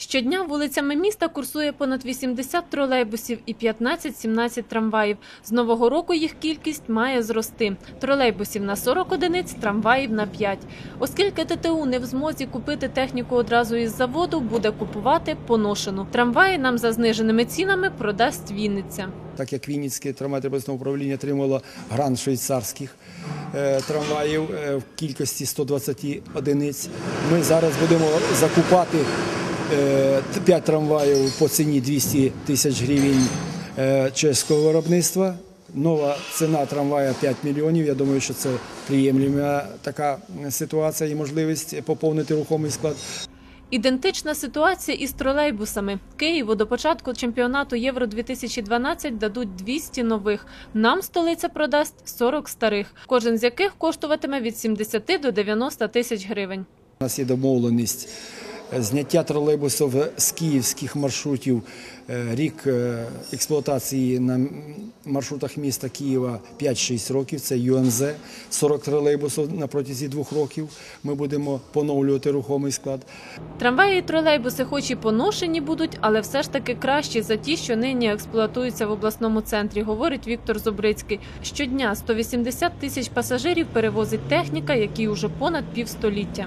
Щодня вулицями міста курсує понад 80 тролейбусів і 15-17 трамваїв. З нового року їх кількість має зрости. Тролейбусів на 40 одиниць, трамваїв на 5. Оскільки ТТУ не в змозі купити техніку одразу із заводу, буде купувати поношену. Трамваї нам за зниженими цінами продасть Вінниця. так як Вінницьке трамвайно управління отримало грант швейцарських е, трамваїв е, в кількості 120 одиниць. Ми зараз будемо закупати 5 трамваїв по ціні 200 тисяч гривень е, чеського виробництва. Нова ціна трамвая 5 мільйонів. Я думаю, що це приємлива така ситуація і можливість поповнити рухомий склад. Ідентична ситуація із тролейбусами. Києву до початку чемпіонату Євро 2012 дадуть 200 нових. Нам столиця продасть 40 старих, кожен з яких коштуватиме від 70 до 90 тисяч гривень. У нас є домовленість е, зняття тролейбусів з київських маршрутів. Е, Рік е, експлуатації на маршрутах міста Києва 5-6 років. Це ЮНЗ, 40 тролейбусів на протязі двох років. Ми будемо поновлювати рухомий склад. Трамваї і тролейбуси, хоч і поношені будуть, але все ж таки кращі за ті, що нині експлуатуються в обласному центрі, говорить Віктор Зубрицький. Щодня 180 тисяч пасажирів перевозить техніка, якій уже понад півстоліття.